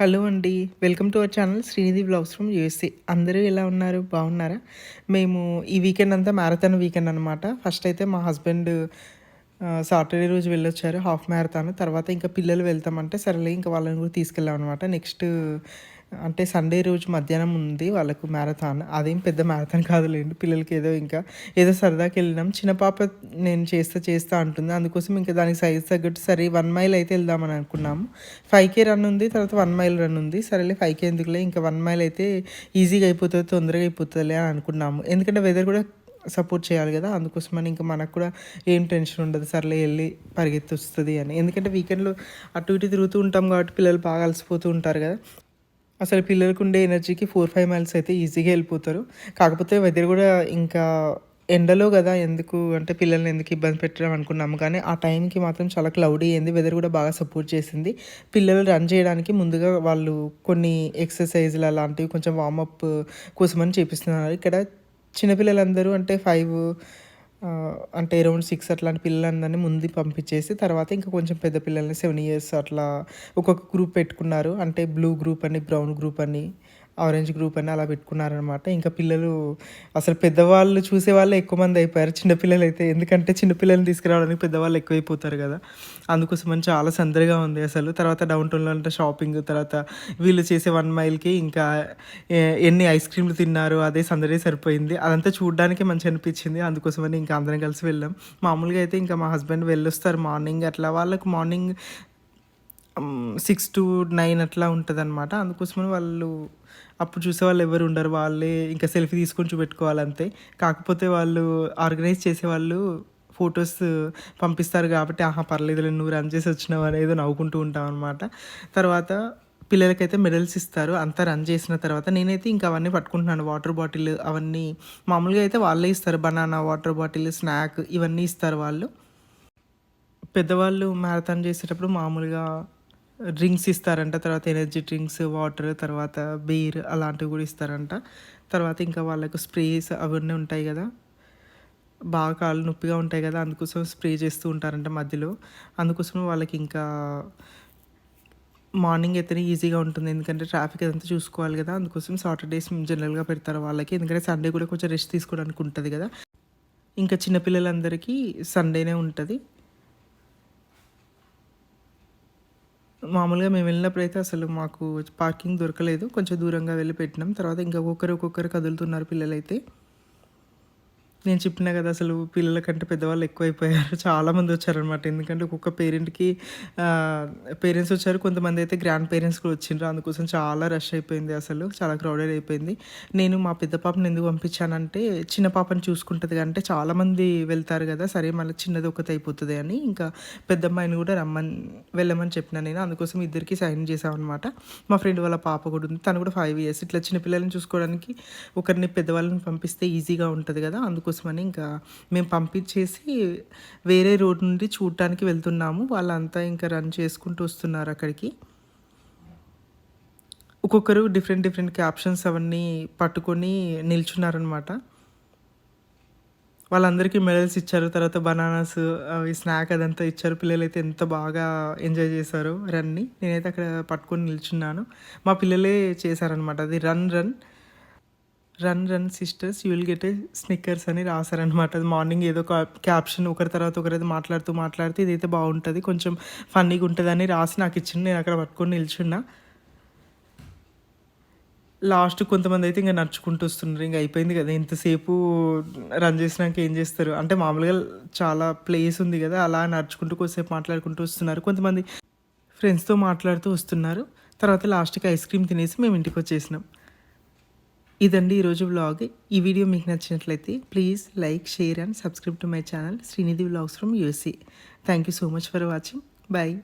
Hello అండి. Welcome to our channel Srinidhi blogs from USA. అందరూ ఎలా ఉన్నారు? బాగున్నారా? మేము ఈ వీకెండ్ అంతా మ్యారథాన్ వీకెండ్ అనమాట ఫస్ట్ అయితే మా హస్బెండ్ సాటర్డే రోజు వెళ్ళొచ్చారు హాఫ్ మ్యారథాన్ తర్వాత ఇంకా పిల్లలు వెళ్తామంటే సరేలే ఇంకా వాళ్ళని కూడా తీసుకెళ్ళాం అనమాట నెక్స్ట్ అంటే సండే రోజు మధ్యాహ్నం ఉంది వాళ్ళకు మ్యారథాన్ అదేం పెద్ద మ్యారథాన్ కాదులేండి పిల్లలకి ఏదో ఇంకా ఏదో సరదాకి వెళ్ళినాం. చిన్న పాప నేను చేస్తా చేస్తా అంటుంది. అందుకోసం ఇంకా దానికి సైజ్ తగ్గట్టు సరే వన్ మైల్ అయితే వెళ్దామని అనుకున్నాము. ఫైవ్ కే రన్ ఉంది తర్వాత వన్ మైల్ రన్ ఉంది. సరేలే ఫైవ్ కే ఎందుకులే ఇంకా వన్ మైల్ అయితే ఈజీగా అయిపోతుంది తొందరగా అయిపోతుందిలే అని అనుకున్నాము. ఎందుకంటే వెదర్ కూడా సపోర్ట్ చేయాలి కదా అందుకోసమని ఇంకా మనకు కూడా ఏం టెన్షన్ ఉండదు. సర్లే వెళ్ళి పరిగెత్తి వస్తుంది అని. ఎందుకంటే వీకెండ్లో అటు ఇటు తిరుగుతూ ఉంటాం కాబట్టి పిల్లలు బాగా అలసిపోతూ ఉంటారు కదా. అసలు పిల్లలకు ఉండే ఎనర్జీకి ఫోర్ ఫైవ్ మైల్స్ అయితే ఈజీగా వెళ్ళిపోతారు. కాకపోతే వెదర్ కూడా ఇంకా ఎండలో కదా ఎందుకు అంటే పిల్లల్ని ఎందుకు ఇబ్బంది పెట్టడం అనుకున్నాము. కానీ ఆ టైంకి మాత్రం చాలా క్లౌడీ అయింది. వెదర్ కూడా బాగా సపోర్ట్ చేసింది. పిల్లలు రన్ చేయడానికి ముందుగా వాళ్ళు కొన్ని ఎక్సర్సైజ్లు అలాంటివి కొంచెం వార్మప్ కోసమని చేపిస్తున్నారు. ఇక్కడ చిన్నపిల్లలందరూ అంటే ఫైవ్ అంటే అరౌండ్ సిక్స్ అట్లాంటి పిల్లలందరినీ ముందు పంపించేసి తర్వాత ఇంకా కొంచెం పెద్ద పిల్లల్ని సెవెన్ ఇయర్స్ అట్లా ఒక్కొక్క గ్రూప్ పెట్టుకున్నారు. అంటే బ్లూ గ్రూప్ అని బ్రౌన్ గ్రూప్ అని. ఆరెంజ్ గ్రూప్ అని అలా పెట్టుకున్నారనమాట ఇంకా పిల్లలు అసలు పెద్దవాళ్ళు చూసే వాళ్ళు ఎక్కువ మంది అయిపోయారు. చిన్నపిల్లలు అయితే ఎందుకంటే చిన్నపిల్లల్ని తీసుకురావడానికి పెద్దవాళ్ళు ఎక్కువైపోతారు కదా. అందుకోసమని చాలా సందడిగా ఉంది అసలు. తర్వాత డౌన్ టౌన్లో అంటే షాపింగ్ తర్వాత వీళ్ళు చేసే వన్ మైల్కి ఇంకా ఎన్ని ఐస్ క్రీమ్లు తిన్నారు అదే సందడి సరిపోయింది. అదంతా చూడడానికి మంచి అనిపించింది. అందుకోసమని ఇంకా అందరం కలిసి వెళ్ళాం. మామూలుగా అయితే ఇంకా మా హస్బెండ్ వెళ్ళొస్తారు మార్నింగ్ అట్లా. వాళ్ళకు మార్నింగ్ సిక్స్ టు నైన్ అట్లా ఉంటుంది అనమాట అందుకోసమని వాళ్ళు అప్పుడు చూసే వాళ్ళు ఎవరు ఉండరు. వాళ్ళే ఇంకా సెల్ఫీ తీసుకొని చూపెట్టుకోవాలి అంతే కాకపోతే వాళ్ళు ఆర్గనైజ్ చేసే వాళ్ళు ఫొటోస్ పంపిస్తారు కాబట్టి ఆహా పర్లేదు నువ్వు రన్ చేసి వచ్చినావు అనేది నవ్వుకుంటూ ఉంటాం అనమాట తర్వాత పిల్లలకైతే మెడల్స్ ఇస్తారు. అంతా రన్ చేసిన తర్వాత నేనైతే ఇంకా అవన్నీ పట్టుకుంటున్నాను. వాటర్ బాటిల్ అవన్నీ మామూలుగా అయితే వాళ్ళే ఇస్తారు. బనానా వాటర్ బాటిల్ స్నాక్ ఇవన్నీ ఇస్తారు వాళ్ళు. పెద్దవాళ్ళు మ్యారథాన్ చేసేటప్పుడు మామూలుగా డ్రింక్స్ ఇస్తారంట తర్వాత ఎనర్జీ డ్రింక్స్ వాటర్ తర్వాత బీర్ అలాంటివి కూడా ఇస్తారంట. తర్వాత ఇంకా వాళ్ళకు స్ప్రేస్ అవన్నీ ఉంటాయి కదా. బాగా కాళ్ళు నొప్పిగా ఉంటాయి కదా అందుకోసం స్ప్రే చేస్తూ ఉంటారంట మధ్యలో. అందుకోసం వాళ్ళకి ఇంకా మార్నింగ్ అయితేనే ఈజీగా ఉంటుంది ఎందుకంటే ట్రాఫిక్ అదంతా చూసుకోవాలి కదా. అందుకోసం సాటర్డేస్ జనరల్గా పెడతారు వాళ్ళకి ఎందుకంటే సండే కూడా కొంచెం రెస్ట్ తీసుకోవడానికి ఉంటుంది కదా. ఇంకా చిన్నపిల్లలందరికీ సండేనే ఉంటుంది. మామూలుగా మేము వెళ్ళినప్పుడు అయితే అసలు మాకు పార్కింగ్ దొరకలేదు. కొంచెం దూరంగా వెళ్ళి పెట్టినాం. తర్వాత ఇంకా ఒక్కొక్కరు ఒక్కొక్కరు కదులుతున్నారు పిల్లలైతే. నేను చెప్పినా కదా అసలు పిల్లల కంటే పెద్దవాళ్ళు ఎక్కువైపోయారు. చాలామంది వచ్చారనమాట ఎందుకంటే ఒక్కొక్క పేరెంట్కి పేరెంట్స్ వచ్చారు. కొంతమంది అయితే గ్రాండ్ పేరెంట్స్ కూడా వచ్చిండ్రు. అందుకోసం చాలా రష్ అయిపోయింది అసలు. చాలా క్రౌడెడ్ అయిపోయింది. నేను మా పెద్ద పాపను ఎందుకు పంపించానంటే చిన్న పాపని చూసుకుంటుంది అంటే చాలామంది వెళ్తారు కదా సరే మళ్ళీ చిన్నది ఒకటి అయిపోతుంది అని. ఇంకా పెద్దమ్మాయిని కూడా రమ్మని వెళ్ళమని చెప్పిన నేను. అందుకోసం ఇద్దరికి సైన్ చేసామన్నమాట మా ఫ్రెండ్ వాళ్ళ పాప కూడా ఉంది. తను కూడా ఫైవ్ ఇయర్స్ ఇట్లా చిన్న పిల్లల్ని చూసుకోవడానికి ఒకరిని పెద్దవాళ్ళని పంపిస్తే ఈజీగా ఉంటుంది కదా. అందుకోసమని ఇంకా మేము పంపించేసి వేరే రోడ్ నుండి చూడటానికి వెళ్తున్నాము. వాళ్ళంతా ఇంకా రన్ చేసుకుంటూ వస్తున్నారు అక్కడికి. ఒక్కొక్కరు డిఫరెంట్ డిఫరెంట్ క్యాప్షన్స్ అవన్నీ పట్టుకొని నిల్చున్నారనమాట. వాళ్ళందరికీ మెడల్స్ ఇచ్చారు. తర్వాత బనానాస్ అవి స్నాక్ అదంతా ఇచ్చారు. పిల్లలు అయితే ఎంత బాగా ఎంజాయ్ చేశారు రన్ని. నేనైతే అక్కడ పట్టుకొని నిల్చున్నాను. మా పిల్లలే చేశారనమాట. అది run run. Run run sisters you will get a Snickers అని రాశారనమాట అది మార్నింగ్ ఏదో ఒక క్యాప్షన్ ఒకరి తర్వాత ఒకరైతే మాట్లాడుతూ మాట్లాడితే ఇదైతే బాగుంటుంది కొంచెం ఫన్నీగా ఉంటుందని రాసి నాకు ఇచ్చింది నేను అక్కడ పట్టుకొని నిల్చున్నా. లాస్ట్ కొంతమంది అయితే ఇంకా నడుచుకుంటూ వస్తున్నారు ఇంకా అయిపోయింది కదా. ఇంతసేపు రన్ చేసినాక ఏం చేస్తారు? అంటే మామూలుగా చాలా ప్లేస్ ఉంది కదా అలా నడుచుకుంటూ కొద్దిసేపు మాట్లాడుకుంటూ వస్తున్నారు. కొంతమంది ఫ్రెండ్స్తో మాట్లాడుతూ వస్తున్నారు. తర్వాత లాస్ట్కి ఐస్ క్రీమ్ తినేసి మేము ఇంటికి వచ్చేసినాం. ఇదండి ఈరోజు వ్లాగ్ ఈ వీడియో మీకు నచ్చినట్లయితే please like share and subscribe to my channel Srinidhi vlogs from US thank you so much for watching bye